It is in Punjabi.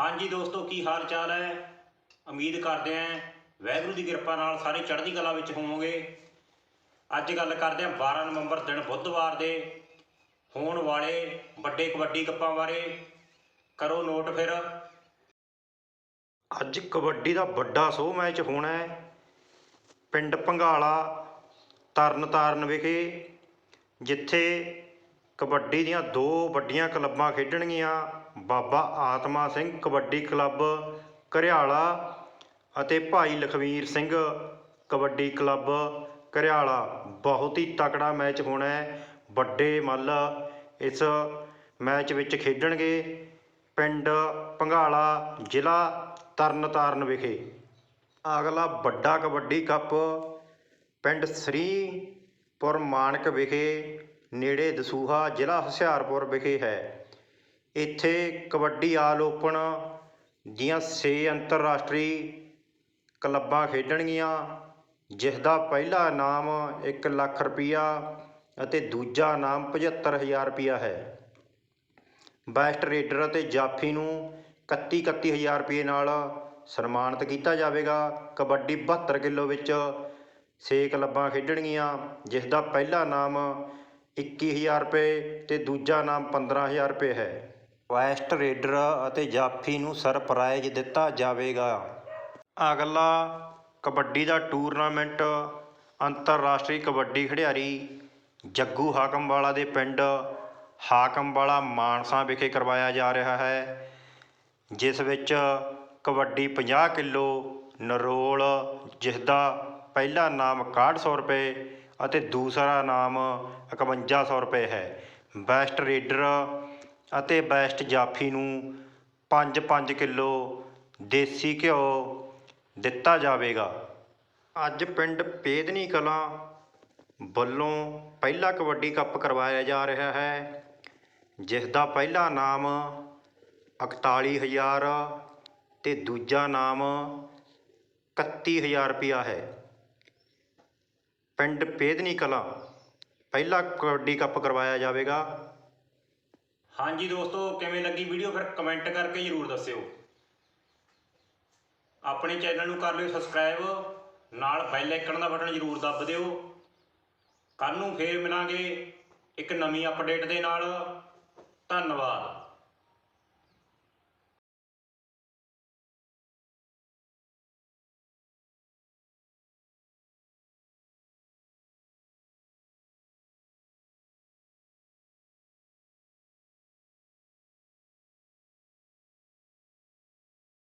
ਹਾਂਜੀ ਦੋਸਤੋ, ਕੀ ਹਾਲ ਚਾਲ ਹੈ? ਉਮੀਦ ਕਰਦੇ ਆਂ ਵਾਹਿਗੁਰੂ ਦੀ ਕਿਰਪਾ ਨਾਲ ਸਾਰੇ ਚੜ੍ਹਦੀ ਕਲਾ ਵਿੱਚ ਹੋਵੋਗੇ। ਅੱਜ ਗੱਲ ਕਰਦੇ ਆਂ 12 ਨਵੰਬਰ ਦਿਨ ਬੁੱਧਵਾਰ ਦੇ ਹੋਣ ਵਾਲੇ ਵੱਡੇ ਕਬੱਡੀ ਕੱਪਾਂ ਬਾਰੇ। ਕਰੋ ਨੋਟ ਫਿਰ। ਅੱਜ ਕਬੱਡੀ ਦਾ ਵੱਡਾ ਸੋ ਮੈਚ ਹੋਣਾ ਹੈ। ਪਿੰਡ ਭੰਗਾਲਾ ਤਰਨਤਾਰਨ ਵਿਖੇ, ਜਿੱਥੇ ਕਬੱਡੀ ਦੀਆਂ ਦੋ ਵੱਡੀਆਂ ਕਲੱਬਾਂ ਖੇਡਣਗੀਆਂ। ਬਾਬਾ ਆਤਮਾ ਸਿੰਘ ਕਬੱਡੀ ਕਲੱਬ ਘਰਿਆਲਾ ਅਤੇ ਭਾਈ ਲਖਵੀਰ ਸਿੰਘ ਕਬੱਡੀ ਕਲੱਬ ਘਰਿਆਲਾ ਬਹੁਤ ਹੀ ਤਕੜਾ ਮੈਚ ਹੋਣਾ ਹੈ। ਵੱਡੇ ਮੱਲ ਇਸ ਮੈਚ ਵਿੱਚ ਖੇਡਣਗੇ ਪਿੰਡ ਭੰਗਾਲਾ ਜ਼ਿਲ੍ਹਾ ਤਰਨਤਾਰਨ ਵਿਖੇ। ਅਗਲਾ ਵੱਡਾ ਕਬੱਡੀ ਕੱਪ ਪਿੰਡ ਸ੍ਰੀਪੁਰ ਮਾਨਕ ਵਿਖੇ ਨੇੜੇ ਦਸੂਹਾ ਜ਼ਿਲ੍ਹਾ ਹੁਸ਼ਿਆਰਪੁਰ ਵਿਖੇ ਹੈ। ਇੱਥੇ ਕਬੱਡੀ ਆਲ ਓਪਨ ਦੀਆਂ 6 ਅੰਤਰਰਾਸ਼ਟਰੀ ਕਲੱਬਾਂ ਖੇਡਣਗੀਆਂ ਜਿਸ ਦਾ ਪਹਿਲਾ ਇਨਾਮ 1 ਲੱਖ ਰੁਪਈਆ ਅਤੇ ਦੂਜਾ ਇਨਾਮ 75000 ਰੁਪਈਆ ਹੈ। ਬੈਸਟ ਰੇਡਰ ਅਤੇ ਜਾਫੀ ਨੂੰ 31 31000 ਰੁਪਏ ਨਾਲ ਸਨਮਾਨਿਤ ਕੀਤਾ ਜਾਵੇਗਾ। ਕਬੱਡੀ 72 ਕਿਲੋ ਵਿੱਚ 6 ਕਲੱਬਾਂ ਖੇਡਣਗੀਆਂ ਜਿਸ ਦਾ ਪਹਿਲਾ ਇਨਾਮ 21000 ਰੁਪਏ ਤੇ ਦੂਜਾ ਇਨਾਮ 15000 ਰੁਪਏ ਹੈ। ਵੈਸਟ ਰੇਡਰ ਅਤੇ ਜਾਫੀ ਨੂੰ ਸਰਪ੍ਰਾਈਜ਼ ਦਿੱਤਾ ਜਾਵੇਗਾ। ਅਗਲਾ ਕਬੱਡੀ ਦਾ ਟੂਰਨਾਮੈਂਟ, ਅੰਤਰਰਾਸ਼ਟਰੀ ਕਬੱਡੀ ਖਿਡਾਰੀ ਜੱਗੂ ਹਾਕਮਵਾਲਾ ਦੇ ਪਿੰਡ ਹਾਕਮਵਾਲਾ ਮਾਨਸਾ ਵਿਖੇ ਕਰਵਾਇਆ ਜਾ ਰਿਹਾ ਹੈ, ਜਿਸ ਵਿੱਚ ਕਬੱਡੀ 50 ਕਿਲੋ, ਨਰੋਲ ਜਿਸ ਦਾ ਪਹਿਲਾ ਇਨਾਮ 6100 ਰੁਪਏ ਅਤੇ ਦੂਸਰਾ ਇਨਾਮ 5100 ਰੁਪਏ ਹੈ। ਬੈਸਟ ਰੇਡਰ ਅਤੇ ਬੈਸਟ ਜਾਫੀ ਨੂੰ 5-5 ਕਿਲੋ ਦੇਸੀ ਘਿਓ ਦਿੱਤਾ ਜਾਵੇਗਾ। ਅੱਜ ਪਿੰਡ ਪੇਦਨੀ ਕਲਾਂ ਵੱਲੋਂ ਪਹਿਲਾ ਕਬੱਡੀ ਕੱਪ ਕਰਵਾਇਆ ਜਾ ਰਿਹਾ ਹੈ ਜਿਸ ਦਾ ਪਹਿਲਾ ਇਨਾਮ 41000 ਤੇ ਦੂਜਾ ਇਨਾਮ 31000 ਰੁਪਇਆ ਹੈ। ਪਿੰਡ ਪੇਦਨੀ ਕਲਾਂ ਪਹਿਲਾ ਕਬੱਡੀ ਕੱਪ ਕਰਵਾਇਆ ਜਾਵੇਗਾ। ਹਾਂਜੀ ਦੋਸਤੋ, ਕਿਵੇਂ ਲੱਗੀ ਵੀਡੀਓ ਫਿਰ ਕਮੈਂਟ ਕਰਕੇ ਜਰੂਰ ਦੱਸਿਓ। ਆਪਣੇ ਚੈਨਲ ਨੂੰ ਕਰ ਲਿਓ ਸਬਸਕ੍ਰਾਈਬ ਨਾਲ ਬੈਲ ਆਈਕਨ ਦਾ ਬਟਨ ਜਰੂਰ ਦੱਬ ਦਿਓ। ਕੱਲ ਨੂੰ ਫੇਰ ਮਿਲਾਂਗੇ ਇੱਕ ਨਵੀਂ ਅਪਡੇਟ ਦੇ ਨਾਲ। ਧੰਨਵਾਦ।